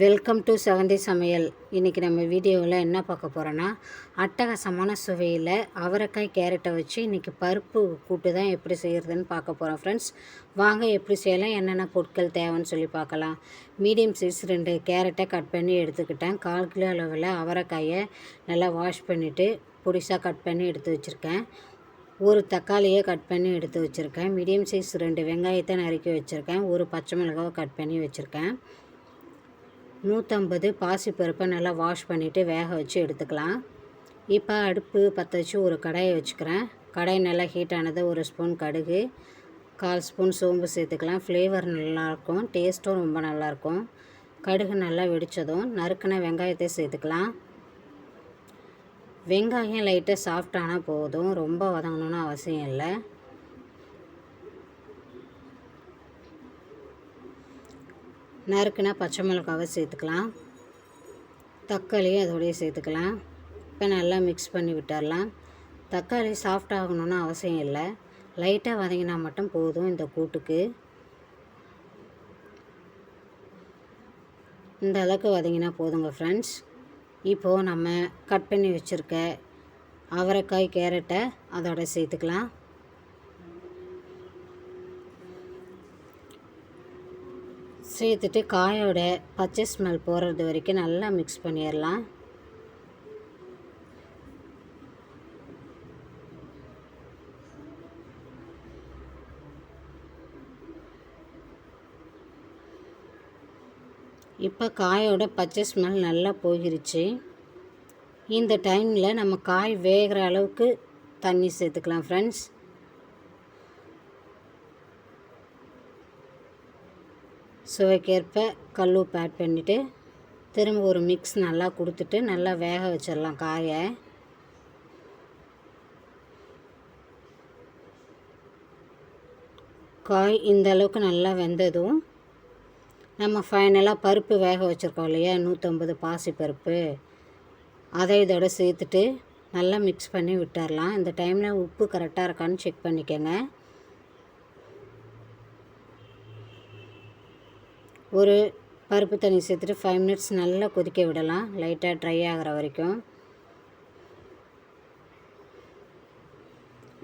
Welcome to செவந்தி சமையல். இன்றைக்கி நம்ம வீடியோவில் என்ன பார்க்க போகிறோன்னா அட்டகாசமான சுவையில் அவரைக்காய் கேரட்டை வச்சு இன்றைக்கி பருப்பு கூட்டு தான் எப்படி செய்கிறதுன்னு பார்க்க போகிறோம் ஃப்ரெண்ட்ஸ் வாங்க எப்படி செய்யலாம் என்னென்ன பொருட்கள் தேவைன்னு சொல்லி பார்க்கலாம். மீடியம் சைஸ் ரெண்டு கேரட்டை கட் பண்ணி எடுத்துக்கிட்டேன். கால் கிலோ அளவில் அவரைக்காயை நல்லா வாஷ் பண்ணிவிட்டு பொடிசாக கட் பண்ணி எடுத்து வச்சுருக்கேன். ஒரு தக்காளியை கட் பண்ணி எடுத்து வச்சுருக்கேன். மீடியம் சைஸ் ரெண்டு வெங்காயத்தை நறுக்கி வச்சுருக்கேன். ஒரு பச்சை மிளகாவை கட் பண்ணி வச்சுருக்கேன். நூற்றம்பது பாசிப்பருப்பை நல்லா வாஷ் பண்ணிவிட்டு வேக வச்சு எடுத்துக்கலாம். இப்போ அடுப்பு பற்ற வச்சு ஒரு கடாயை வச்சுக்கிறேன். கடாய் நல்லா ஹீட் ஆனது ஒரு ஸ்பூன் கடுகு கால் ஸ்பூன் சோம்பு சேர்த்துக்கலாம். ஃப்ளேவர் நல்லாயிருக்கும் டேஸ்ட்டும் ரொம்ப நல்லாயிருக்கும். கடுகு நல்லா வெடித்ததும் நறுக்கின வெங்காயத்தை சேர்த்துக்கலாம். வெங்காயம் லைட்டாக சாஃப்டானால் போதும் ரொம்ப வதங்கணுன்னு அவசியம் இல்லை. நறுக்குனா பச்சை மிளகாவை சேர்த்துக்கலாம். தக்காளியும் அதோடய சேர்த்துக்கலாம். இப்போ நல்லா மிக்ஸ் பண்ணி விட்டுடலாம் தக்காளி சாஃப்ட் ஆகணும்னு அவசியம் இல்லை. லைட்டாக வதங்கினா மட்டும் போதும் இந்த கூட்டுக்கு. இந்த அளவுக்கு வதங்கினா போதுங்க ஃப்ரெண்ட்ஸ் இப்போது நம்ம கட் பண்ணி வச்சுருக்க அவரைக்காய் கேரட்டை அதோட சேர்த்துக்கலாம். சேர்த்துட்டு காயோட பச்சை ஸ்மெல் போகிறது வரைக்கும் நல்லா மிக்ஸ் பண்ணிடலாம். இப்போ காயோட பச்சை ஸ்மெல் நல்லா போயிருச்சு. இந்த டைமில் நம்ம காய் வேகிற அளவுக்கு தண்ணி சேர்த்துக்கலாம் ஃப்ரெண்ட்ஸ் சுவைக்கேற்ப கல் உப்பு ஆட் பண்ணிவிட்டு திரும்ப ஒரு மிக்ஸ் நல்லா கொடுத்துட்டு நல்லா வேக வச்சிடலாம் காயை. காய் இந்த அளவுக்கு நல்லா வெந்ததும் நம்ம ஃபைனலாக பருப்பு வேக வச்சுருக்கோம் இல்லையா நூற்றம்பது பாசி பருப்பு. அதை இதோட சேர்த்துட்டு நல்லா மிக்ஸ் பண்ணி விட்டுறலாம். இந்த டைமில் உப்பு கரெக்டாக இருக்கான்னு செக் பண்ணிக்கோங்க. ஒரு பருப்பு தண்ணி சேர்த்துட்டு ஃபைவ் மினிட்ஸ் நல்லா கொதிக்க விடலாம். லைட்டாக ட்ரை ஆகிற வரைக்கும்.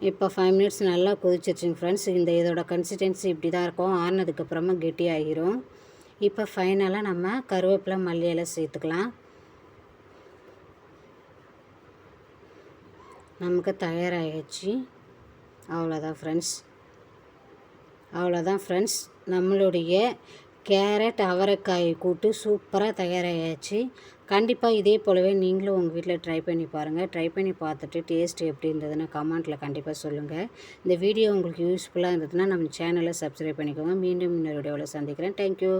இப்போ ஃபைவ் மினிட்ஸ் நல்லா கொதிச்சிருச்சுங்க ஃப்ரெண்ட்ஸ் இந்த இதோட கன்சிஸ்டன்சி இப்படி தான் இருக்கும். ஆறினதுக்கப்புறமா கெட்டி ஆகிரும் இப்போ ஃபைனலாக நம்ம கருவேப்பிலை மல்லியெல்லாம் சேர்த்துக்கலாம். நமக்கு தயாராகிடுச்சு. அவ்வளோதான் ஃப்ரெண்ட்ஸ் அவ்வளோதான் ஃப்ரெண்ட்ஸ் நம்மளுடைய கேரட் அவரைக்காய் கூட்டு சூப்பராக தயாராகியாச்சு கண்டிப்பாக இதே போலவே நீங்களும் உங்கள் வீட்டில் ட்ரை பண்ணி பாருங்கள் ட்ரை பண்ணி பார்த்துட்டு டேஸ்ட் எப்படி இருந்ததுன்னு கமெண்ட்டில் கண்டிப்பாக சொல்லுங்கள் இந்த வீடியோ உங்களுக்கு யூஸ்ஃபுல்லாக இருந்ததுன்னா நம்ம சேனலை சப்ஸ்கிரைப் பண்ணிக்கோங்க. மீண்டும் இன்னொரு வீடியோவில் சந்திக்கிறேன். தேங்க்யூ